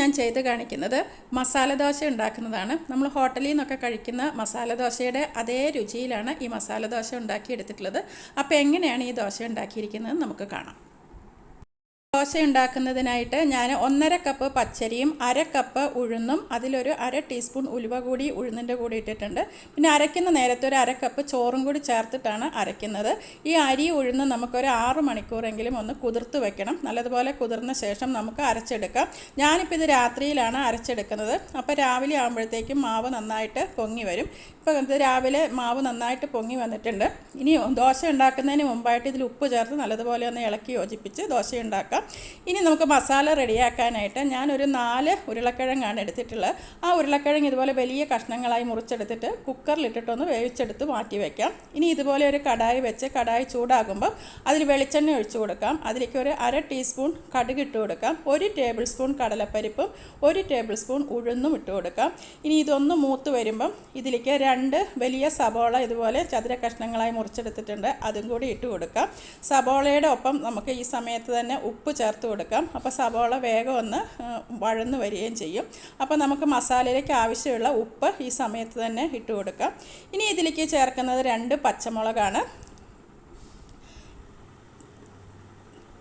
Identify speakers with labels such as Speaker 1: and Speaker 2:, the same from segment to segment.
Speaker 1: ഞാൻ ചെയ്ത് കാണിക്കുന്നത് മസാല ദോശ ഉണ്ടാക്കുന്നതാണ്. നമ്മൾ ഹോട്ടലിൽ നിന്നൊക്കെ കഴിക്കുന്ന മസാല ദോശയുടെ അതേ രുചിയിലാണ് ഈ മസാല ദോശ ഉണ്ടാക്കിയെടുത്തിട്ടുള്ളത്. അപ്പോൾ എങ്ങനെയാണ് ഈ ദോശ ഉണ്ടാക്കിയിരിക്കുന്നത് നമുക്ക് കാണാം. ദോശ ഉണ്ടാക്കുന്നതിനായിട്ട് ഞാൻ ഒന്നര കപ്പ് പച്ചരിയും അര കപ്പ് ഉഴുന്നും അതിലൊരു അര ടീസ്പൂൺ ഉലുവ കൂടി ഉഴുന്നിന്റെ കൂടി ഇട്ടിട്ടുണ്ട്. പിന്നെ അരയ്ക്കുന്ന നേരത്തെ ഒരു അര കപ്പ് ചോറും കൂടി ചേർത്തിട്ടാണ് അരയ്ക്കുന്നത്. ഈ അരി ഉഴുന്ന് നമുക്കൊരു ആറ് മണിക്കൂറെങ്കിലും ഒന്ന് കുതിർത്ത് വെക്കണം. നല്ലതുപോലെ കുതിർന്ന ശേഷം നമുക്ക് അരച്ചെടുക്കാം. ഞാനിപ്പോൾ ഇത് രാത്രിയിലാണ് അരച്ചെടുക്കുന്നത്. അപ്പോൾ രാവിലെ ആകുമ്പോഴത്തേക്കും മാവ് നന്നായിട്ട് പൊങ്ങി വരും. ഇപ്പോൾ ഇത് രാവിലെ മാവ് നന്നായിട്ട് പൊങ്ങി വന്നിട്ടുണ്ട്. ഇനി ദോശ ഉണ്ടാക്കുന്നതിന് മുമ്പായിട്ട് ഇതിൽ ഉപ്പ് ചേർത്ത് നല്ലതുപോലെ ഒന്ന് ഇളക്കി യോജിപ്പിച്ച് ദോശ ഉണ്ടാക്കാം. ഇനി നമുക്ക് മസാല റെഡിയാക്കാനായിട്ട് ഞാനൊരു നാല് ഉരുളക്കിഴങ്ങാണ് എടുത്തിട്ടുള്ളത്. ആ ഉരുളക്കിഴങ്ങ് ഇതുപോലെ വലിയ കഷ്ണങ്ങളായി മുറിച്ചെടുത്തിട്ട് കുക്കറിലിട്ടിട്ടൊന്ന് വേവിച്ചെടുത്ത് മാറ്റി വയ്ക്കാം ഇനി ഇതുപോലെ ഒരു കടായി വെച്ച് കടായി ചൂടാകുമ്പോൾ അതിൽ വെളിച്ചെണ്ണ ഒഴിച്ചു കൊടുക്കാം. അതിലേക്ക് ഒരു അര ടീസ്പൂൺ കടുക് ഇട്ട് കൊടുക്കാം. ഒരു ടേബിൾ സ്പൂൺ കടലപ്പരിപ്പും ഒരു ടേബിൾ സ്പൂൺ ഉഴുന്നും ഇട്ട് കൊടുക്കാം. ഇനി ഇതൊന്ന് മൂത്ത് വരുമ്പം ഇതിലേക്ക് രണ്ട് വലിയ സബോള ഇതുപോലെ ചതുര കഷ്ണങ്ങളായി മുറിച്ചെടുത്തിട്ടുണ്ട്. അതും കൂടി ഇട്ട് കൊടുക്കാം. സബോളയുടെ ഒപ്പം നമുക്ക് ഈ സമയത്ത് തന്നെ ഉപ്പ് ചേർത്ത് കൊടുക്കാം. അപ്പോൾ സവോള വേഗം ഒന്ന് വഴന്ന് വരികയും ചെയ്യും. അപ്പോൾ നമുക്ക് മസാലയിലേക്ക് ആവശ്യമുള്ള ഉപ്പ് ഈ സമയത്ത് തന്നെ ഇട്ട് കൊടുക്കാം. ഇനി ഇതിലേക്ക് ചേർക്കുന്നത് രണ്ട് പച്ചമുളകാണ്.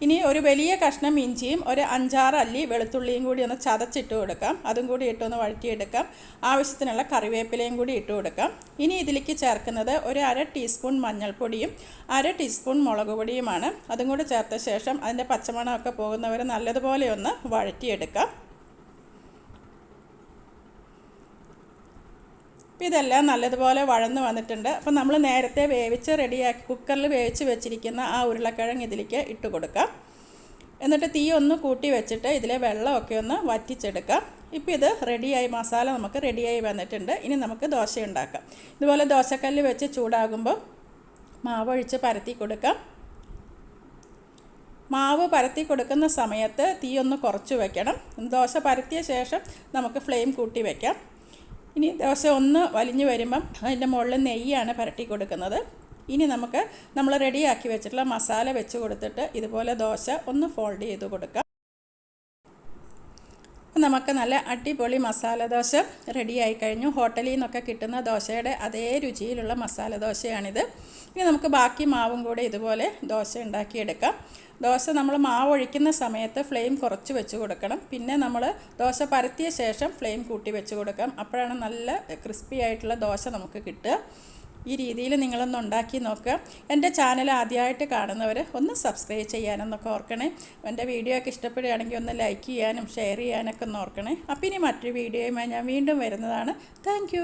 Speaker 1: ഇനി ഒരു വലിയ കഷ്ണം ഇഞ്ചിയും ഒരു അഞ്ചാറ് അല്ലി വെളുത്തുള്ളിയും കൂടി ഒന്ന് ചതച്ചിട്ട് കൊടുക്കാം. അതും കൂടി ഇട്ടൊന്ന് വഴറ്റിയെടുക്കാം. ആവശ്യത്തിനുള്ള കറിവേപ്പിലയും കൂടി ഇട്ട് കൊടുക്കാം. ഇനി ഇതിലേക്ക് ചേർക്കുന്നത് ഒരു അര ടീസ്പൂൺ മഞ്ഞൾപ്പൊടിയും അര ടീസ്പൂൺ മുളക് പൊടിയുമാണ്. അതും കൂടി ചേർത്ത ശേഷം അതിന്റെ പച്ചമണമൊക്കെ പോകുന്നവരെ നല്ലതുപോലെ ഒന്ന് വഴറ്റിയെടുക്കാം. അപ്പോൾ ഇതെല്ലാം നല്ലതുപോലെ വഴന്ന് വന്നിട്ടുണ്ട്. അപ്പോൾ നമ്മൾ നേരത്തെ വേവിച്ച് റെഡിയാക്കി കുക്കറിൽ വേവിച്ച് വെച്ചിരിക്കുന്ന ആ ഉരുളക്കിഴങ്ങ് ഇതിലേക്ക് ഇട്ട് കൊടുക്കാം. എന്നിട്ട് തീ ഒന്ന് കൂട്ടി വെച്ചിട്ട് ഇതിലെ വെള്ളമൊക്കെ ഒന്ന് വറ്റിച്ചെടുക്കാം. ഇപ്പോൾ ഇത് റെഡിയായി മസാല നമുക്ക് റെഡിയായി വന്നിട്ടുണ്ട്. ഇനി നമുക്ക് ദോശ ഉണ്ടാക്കാം. ഇതുപോലെ ദോശക്കല്ല് വെച്ച് ചൂടാകുമ്പോൾ മാവൊഴിച്ച് പരത്തി കൊടുക്കാം. മാവ് പരത്തി കൊടുക്കുന്ന സമയത്ത് തീ ഒന്ന് കുറച്ച് വെക്കണം. ദോശ പരത്തിയ ശേഷം നമുക്ക് ഫ്ലെയിം കൂട്ടി വയ്ക്കാം ഇനി ദോശ ഒന്ന് വലിഞ്ഞു വരുമ്പം അതിന്റെ മുകളിൽ നെയ്യാണ് പരട്ടി കൊടുക്കുന്നത്. ഇനി നമുക്ക് നമ്മൾ റെഡിയാക്കി വെച്ചിട്ടുള്ള മസാല വെച്ച് കൊടുത്തിട്ട് ഇതുപോലെ ദോശ ഒന്ന് ഫോൾഡ് ചെയ്ത് കൊടുക്കാം. നമുക്ക് നല്ല അടിപൊളി മസാല ദോശ റെഡിയായി കഴിഞ്ഞു. ഹോട്ടലിൽ നിന്നൊക്കെ കിട്ടുന്ന ദോശയുടെ അതേ രുചിയിലുള്ള മസാല ദോശയാണിത്. ഇനി നമുക്ക് ബാക്കി മാവും കൂടെ ഇതുപോലെ ദോശ ഉണ്ടാക്കിയെടുക്കാം. ദോശ നമ്മൾ മാവ് ഒഴിക്കുന്ന സമയത്ത് ഫ്ലെയിം കുറച്ച് വെച്ച് കൊടുക്കണം. പിന്നെ നമ്മൾ ദോശ പരത്തിയ ശേഷം ഫ്ലെയിം കൂട്ടി വെച്ച് കൊടുക്കാം. അപ്പോഴാണ് നല്ല ക്രിസ്പി ആയിട്ടുള്ള ദോശ നമുക്ക് കിട്ടുക. ഈ രീതിയിൽ നിങ്ങളൊന്ന് ഉണ്ടാക്കി നോക്കുക. എന്റെ ചാനൽ ആദ്യമായിട്ട് കാണുന്നവർ ഒന്ന് സബ്സ്ക്രൈബ് ചെയ്യാനെന്നൊക്കെ ഓർക്കണേ. എന്റെ വീഡിയോ ഒക്കെ ഇഷ്ടപ്പെടുകയാണെങ്കിൽ ഒന്ന് ലൈക്ക് ചെയ്യാനും ഷെയർ ചെയ്യാനൊക്കെ ഒന്ന് ഓർക്കണേ. അപ്പം ഇനി മറ്റൊരു വീഡിയോയുമായി ഞാൻ വീണ്ടും വരുന്നതാണ്. താങ്ക്